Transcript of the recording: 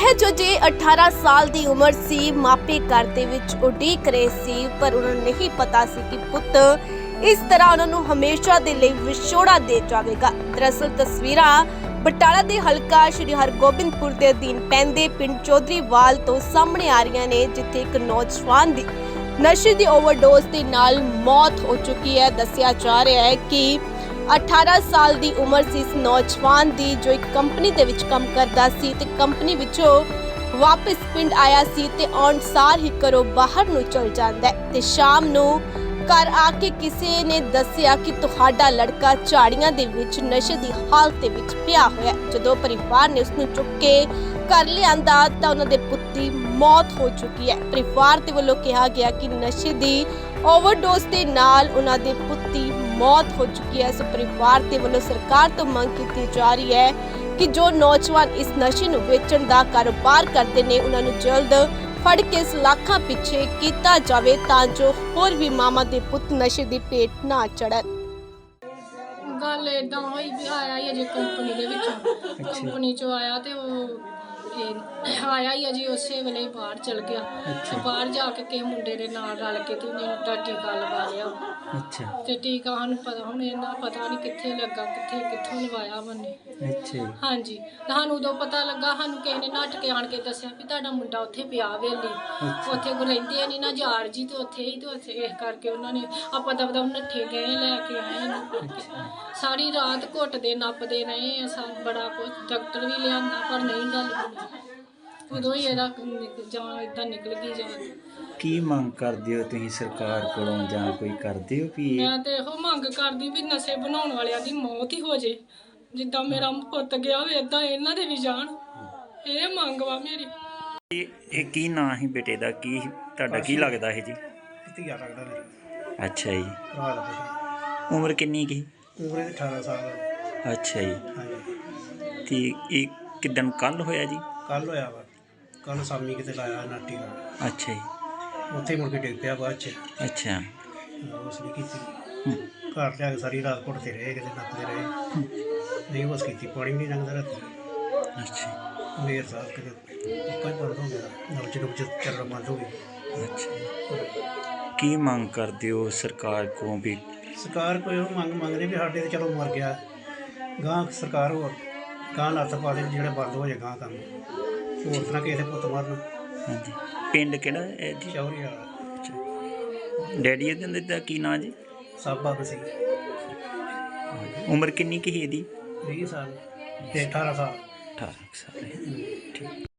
ਇਹ ਜੋ ਜੇ 18 ਸਾਲ ਦੀ ਉਮਰ ਸੀ, ਮਾਪੇ ਘਰ ਦੇ ਵਿੱਚ ਉਡੀਕ ਰਹੇ ਸੀ, ਪਰ ਉਹਨਾਂ ਨੂੰ ਨਹੀਂ ਪਤਾ ਸੀ ਕਿ ਪੁੱਤ ਇਸ ਤਰ੍ਹਾਂ ਉਹਨਾਂ ਨੂੰ ਹਮੇਸ਼ਾ ਦੇ ਲਈ ਵਿਛੋੜਾ ਦੇ ਜਾਵੇਗਾ। ਦਰਅਸਲ ਤਸਵੀਰਾਂ ਬਟਾਲਾ ਦੇ ਹਲਕਾ ਸ਼੍ਰੀ ਹਰਗੋਬਿੰਦਪੁਰ ਦੇ ਅਧੀਨ ਪੈਂਦੇ ਪਿੰਡ ਚੌਧਰੀਵਾਲ ਤੋਂ ਸਾਹਮਣੇ ਆ ਰਹੀਆਂ ਨੇ, ਜਿੱਥੇ ਇੱਕ ਨੌਜਵਾਨ ਦੀ ਨਸ਼ੇ ਦੀ ਓਵਰਡੋਜ਼ ਦੇ ਨਾਲ ਮੌਤ ਹੋ ਚੁੱਕੀ ਹੈ। ਦੱਸਿਆ ਜਾ ਰਿਹਾ ਹੈ ਕਿ 18 ਸਾਲ ਦੀ ਉਮਰ ਸੀ ਇਸ ਨੌਜਵਾਨ ਦੀ, ਜੋ ਇੱਕ ਕੰਪਨੀ ਦੇ ਵਿੱਚ ਕੰਮ ਕਰਦਾ ਸੀ ਤੇ ਕੰਪਨੀ ਵਿੱਚੋਂ ਵਾਪਸ ਪਿੰਡ ਆਇਆ ਸੀ ਤੇ ਆਉਣ ਸਾਰ ਹੀ ਘਰੋਂ ਬਾਹਰ ਨੂੰ ਚਲ ਜਾਂਦਾ ਹੈ ਤੇ ਸ਼ਾਮ ਨੂੰ ਘਰ ਆ ਕੇ ਕਿਸੇ ਨੇ ਦੱਸਿਆ ਕਿ ਤੁਹਾਡਾ ਲੜਕਾ ਝਾੜੀਆਂ ਦੇ ਵਿੱਚ, ਨਸ਼ੇ ਦੀ ਹਾਲਤ ਦੇ ਵਿੱਚ ਪਿਆ ਹੋਇਆ ਹੈ। ਜਦੋਂ ਪਰਿਵਾਰ ਨੇ ਉਸ ਨੂੰ ਚੁੱਕ ਕੇ ਘਰ ਲਿਆਂਦਾ ਤਾਂ ਉਹਨਾਂ ਦੇ ਪੁੱਤ ਦੀ ਮੌਤ ਹੋ ਚੁੱਕੀ ਹੈ ਪਰਿਵਾਰ ਦੇ ਵੱਲੋਂ ਕਿਹਾ ਗਿਆ ਕਿ ਨਸ਼ੇ ਦੀ ਓਵਰਡੋਜ਼ ਦੇ ਨਾਲ ਉਹਨਾਂ ਦੇ ਪੁੱਤ ਦੀ ਮੌਤ ਹੋ ਚੁੱਕੀ ਹੈ। ਸੋ ਪਰਿਵਾਰ ਦੇ ਵੱਲੋਂ ਸਰਕਾਰ ਤੋਂ ਮੰਗ ਕੀਤੀ ਜਾ ਰਹੀ ਹੈ ਕਿ ਜੋ ਨੌਜਵਾਨ ਇਸ ਨਸ਼ੇ ਨੂੰ ਵੇਚਣ ਦਾ ਕਾਰੋਬਾਰ ਕਰਦੇ ਨੇ ਉਹਨਾਂ ਨੂੰ ਜਲਦ ਫੜ ਕੇ ਸਲਾਖਾਂ ਪਿੱਛੇ ਕੀਤਾ ਜਾਵੇ ਤਾਂ ਜੋ ਹੋਰ ਵੀ ਮਾਮਾ ਦੇ ਪੁੱਤ ਨਸ਼ੇ ਦੀ ਭੇਟ ਨਾ ਚੜਨ ਗੱਲ ਏਦਾਂ ਹੋਈ ਵੀ ਆਇਆ ਹੀ ਅਜੇ ਕੰਪਨੀ ਦੇ ਵਿੱਚੋਂ। ਕੰਪਨੀ ਚੋਂ ਆਇਆ ਤੇ ਉਹ ਇਹ ਆਇਆ ਹੀ ਅਜੇ ਉਸੇ ਵੇਲੇ ਹੀ ਬਾਹਰ ਚਲ ਗਿਆ। ਬਾਹਰ ਜਾ ਕੇ ਕਿਸੇ ਮੁੰਡੇ ਦੇ ਨਾਲ ਰਲ ਕੇ ਤੇ ਉਹਨੇ ਉਹਦਾ ਟੀਕਾ ਲਵਾ ਲਿਆ। ਅੱਛਾ। ਤੇ ਟੀਕਾ ਸਾਨੂੰ ਪਤਾ ਹੁਣ ਇਹਨਾਂ ਪਤਾ ਨਹੀਂ ਕਿੱਥੇ ਲੱਗਾ ਕਿੱਥੇ ਕਿੱਥੋਂ ਲਵਾਇਆ ਮੰਨੇ ਅੱਛਾ ਜੀ। ਹਾਂਜੀ। ਤੇ ਸਾਨੂੰ ਉਦੋਂ ਪਤਾ ਲੱਗਾ ਸਾਨੂੰ ਕਿਸੇ ਨੇ ਨੱਟ ਕੇ ਆਣ ਕੇ ਦੱਸਿਆ ਵੀ ਤੁਹਾਡਾ ਮੁੰਡਾ ਉੱਥੇ ਪਿਆ ਵੇਲੀ ਉੱਥੇ ਕੋ ਰਹਿੰਦੇ ਨਹੀਂ ਨਾ ਯਾਰ ਜੀ ਤੇ ਉੱਥੇ ਹੀ ਤੇ ਉੱਥੇ ਇਸ ਕਰਕੇ ਉਹਨਾਂ ਨੇ ਆਪਾਂ ਦਬਦਬ ਨੱਠੇ ਗਏ ਲੈ ਕੇ ਆਏ ਇਹਨੂੰ। ਸਾਰੀ ਰਾਤ ਘੁੱਟਦੇ ਨੱਪਦੇ ਰਹੇ ਆ ਸਾ ਬੜਾ ਕੁਝ ਡਾਕਟਰ ਵੀ ਲਿਆਂਦਾ ਪਰ ਨਹੀਂ ਗੱਲ। ਉਦੋਂ ਹੀ ਇਹਦਾ ਨਿਕ- ਜਾਨ ਇਦਾਂ ਨਿਕਲ ਗਈ ਜਾਨ ਕੀ ਮੰਗ ਕਰਦੇ ਹੋ ਤੁਸੀਂ ਸਰਕਾਰ ਕੋਲੋਂ ਜਾਂ ਕੋਈ ਕਰਦੇ ਹੋ ਵੀ ਇਹ- ਮੈਂ ਤੇ ਇਹੋ ਮੰਗ ਕਰਦੀ ਵੀ ਨਸ਼ੇ ਬਣਾਉਣ ਵਾਲਿਆਂ ਦੀ ਮੌਤ ਹੀ ਹੋ ਜੇ। ਜਿੱਦਾਂ ਮੇਰਾ ਪੁੱਤ ਗਿਆ ਹੋਵੇ ਏਦਾਂ ਇਹਨਾਂ ਦੇ ਵੀ ਜਾਣ। ਇਹ ਮੰਗ ਵਾ ਮੇਰੀ। ਇਹ ਇਹ ਕੀ ਨਾਂ ਹੈ ਬੇਟੇ ਦਾ? ਕੀ ਤੁਹਾਡਾ ਕੀ ਲੱਗਦਾ ਹੈ ਜੀ? ਧੀਆ ਲੱਗਦਾ ਮੇਰੀ। ਅੱਛਾ ਜੀ। ਭਰਾ ਦਾ ਬੇਟਾ ਉਮਰ ਕਿੰਨੀ ਕੀ ਉਮਰ ਇਹਦੀ 18 ਸਾਲ। ਅੱਛਾ ਜੀ। ਹਾਂਜੀ। ਤੇ ਇਹ ਕਿਦਨ ਕੱਲ ਹੋਇਆ ਜੀ? ਕੱਲ ਹੋਇਆ ਵਾ। ਕੱਲ ਸਾਮੀ ਕਿਤੇ ਲਾਇਆ ਨਾਟੀ ਦਾ ਅੱਛਾ ਜੀ। ਉੱਥੇ ਹੀ ਮੁੜ ਕੇ ਡਿੱਗ ਪਿਆ ਬਾਅਦ ਚ। ਅੱਛਾ। ਉਸ ਨੇ ਕੀਤੀ। ਹੂੰ, ਘਰ ਲਿਆ ਕੇ ਸਾਰੀ ਰਾਤ ਘੁੱਟਦੇ ਰਹੇ ਕਿਤੇ ਨੱਪਦੇ ਰਹੇ। ਨਹੀਂ ਉਸ ਕੀਤੀ ਪਾਣੀ ਵੀ ਨਹੀਂ ਲੰਘਦਾ ਰਾਤੀ। ਅੱਛਾ। ਮੇਰ ਸਾਹਿਬ ਕਿਤੇ ਹੀ ਬੰਦ ਹੋ ਗਿਆ। ਨਵਜ ਨਵਜ ਚੱਲਣਾ ਬੰਦ ਹੋ ਗਈ। ਅੱਛਾ। ਜੀ। ਕੀ ਮੰਗ ਕਰਦੇ ਹੋ ਸਰਕਾਰ ਕੋਲੋਂ ਵੀ? ਸਰਕਾਰ ਕੋਈ ਉਹ ਮੰਗ ਮੰਗਦੇ ਵੀ ਸਾਡੇ ਤੇ ਚਲੋ ਮਰ ਗਿਆ। ਗਾਂ ਸਰਕਾਰ ਹੋਰ। ਗਾਂ ਲੱਤ ਪਾ ਦੇ ਜਿਹੜਾ ਬੰਦ ਹੋ ਜਾਏ ਗਾਂ ਕੰਮ। ਹੋਰ ਤਰ੍ਹਾਂ ਕਿਸੇ ਦੇ ਪੁੱਤ ਮਾਰਨ? ਹਾਂਜੀ। ਪਿੰਡ ਕਿਹੜਾ ਹੈ ਜੀ? ਚੌਰੀ ਵਾਲਾ। ਡੈਡੀ ਦੇ ਦਾ ਕੀ ਨਾਂ ਜੀ? ਸਾਬਾ ਬਸੀ ਉਮਰ ਕਿੰਨੀ ਕੀ ਹੈ ਇਹਦੀ? 20 ਸਾਲ। ਤੇ 18 ਸਾਲ। 18 ਸਾਲ ਹੈ। ਠੀਕ।